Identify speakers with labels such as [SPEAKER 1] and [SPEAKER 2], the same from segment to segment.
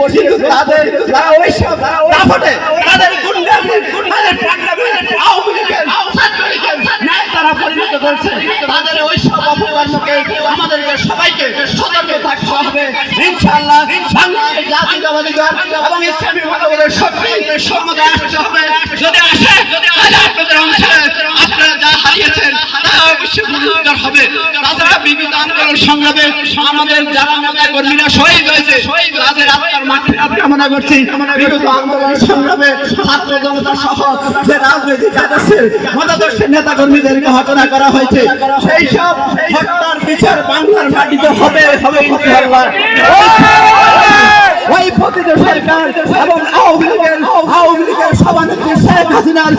[SPEAKER 1] বসিয়েছে। কিন্তু তাদের তারা ওই সব দাপটে তাদের গুন্ডামি তাদের পাগলামি আওয়ামী লীগের ছাত্রলীগের ন্যায় তারা পরিণত করছে। তাদের ওই সব অপকর্মকে আমাদেরকে সবাইকে সতর্ক থাকতে হবে। ইনশাআল্লাহ বাংলাদেশ জাতীয়তাবাদী দল এবং ইসলামী মানবতার শক্তি সম্মতে আসতে হবে। যদি আসে তাহলে আপনাদের অংশে আপনারা যা হারিয়েছেন তা অবশ্যই পুনরুদ্ধার হবে তাছাড়া বিগত আন্দোলন সংগ্রামে আমাদের যারা কর্মীরা শহীদ হয়েছে আত্মার মাঠে কামনা করছি। বিগত আন্দোলন সংগ্রামে ছাত্র জনতা সহ যে মতাদর্শের নেতা কর্মীদেরকে হত্যা করা হয়েছে, সেই সব হত্যার বিচার বাংলার মাটিতে হবে হবে ওই সরকার এবং আওয়ামী লীগের আওয়ামী লীগের সভানেত্রী শেখ হাসিনার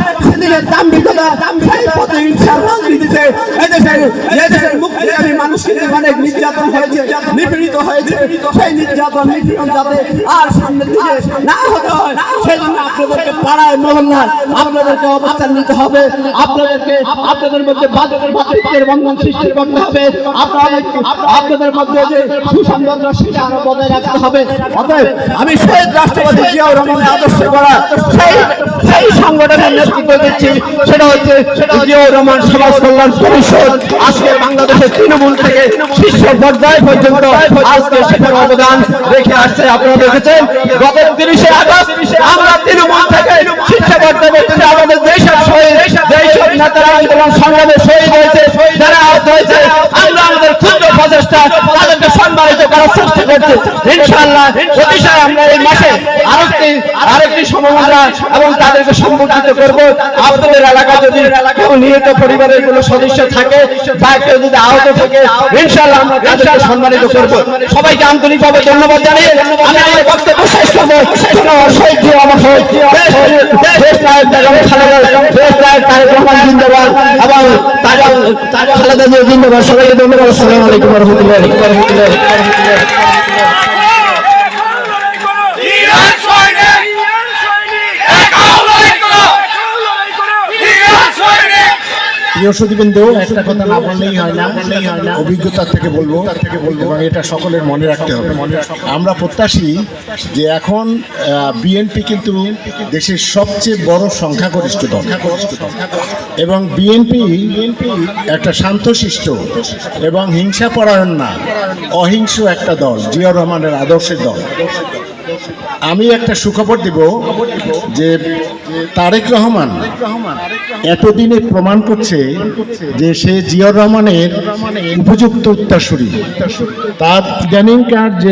[SPEAKER 1] সেই রাজনীতিতে এদেশের এদেশের মুক্তিকামী মানুষ কিন্তু অনেক নির্যাতন হয়েছে, নিপীড়িত হয়েছে, সেই নির্যাতন নিপীড়ন যাতে আর সামনের দিকে না হতে হয় সেই জন্য আপনাদেরকে পাড়ায় মহল্লায় আপনাদেরকে অবস্থান নিতে হবে। আপনাদেরকে আপনাদের মধ্যে ভাতৃত্বের বন্ধন সৃষ্টি করতে হবে। আপনাদের আপনাদের মধ্যে যে সুসম্বন্ধ সেটা আরও বজায় রাখতে হবে। অতএব আমি শহীদ রাষ্ট্রপতি জিয়াউর রহমানের আদর্শে করা সেই সেই সংগঠনের নেতৃত্ব দিচ্ছি। সেটা হচ্ছে জিয়াউর রহমান সমাজ কল্যাণ পরিষদ। আজকে বাংলাদেশের তৃণমূল থেকে শীর্ষ পর্যায় পর্যন্ত আজকে সেটার অবদান রেখে আসছে। আপনারা দেখেছেন, গত তিরিশে আগস্ট আমরা তৃণমূল শীর্ষ পর্যায়ে পর্যন্ত আমাদের যেসব শহীদ যেসব নেতারা আন্দোলন সংগ্রামে শহীদ হয়েছে, যারা আহত হয়েছে। আমরা আমাদের ক্ষুদ্র প্রচেষ্টা তাদেরকে সম্মানিত করার চেষ্টা করছি ইনশাআল্লাহ অতিশয় আমরা এই মাসে আরেকটি আরেকটি সমমুদ্রা এবং তাদেরকে সম্পর্কিত করব আপনাদের এলাকা যদি কেউ নিহত পরিবারের কোনো সদস্য থাকে বা কেউ যদি আহত থাকে ইনশাআল্লাহ আমরা তাদেরকে সম্মানিত করব সবাইকে আন্তরিকভাবে ধন্যবাদ জানিয়ে আমি আমার বক্তব্য শেষ করব শহীদ আমার শহীদ জিন্দাবাদ এবং খালেদা জিয়া জিন্দাবাদ সবাইকে ধন্যবাদ আসসালামু আলাইকুম রহমতুল্লাহ
[SPEAKER 2] প্রিয় সুদীবৃন্দ একটা কথা না বললেই হয় না। অভিজ্ঞতা থেকে বলব থেকে বলব এবং এটা সকলের মনে রাখতে হবে। আমরা প্রত্যাশী যে এখন বিএনপি কিন্তু দেশের সবচেয়ে বড় সংখ্যাগরিষ্ঠ দল। এবং বিএনপি একটা শান্তশিষ্ট এবং হিংসা পরায়ণ না অহিংস একটা দল জিয়াউর রহমানের আদর্শের দল। আমি একটা সুখবর দিব যে তারেক রহমান এতদিনে প্রমাণ করছে যে সে জিয়াউর রহমানের উপযুক্ত উত্তরসূরি। তার ইদানিংকার যে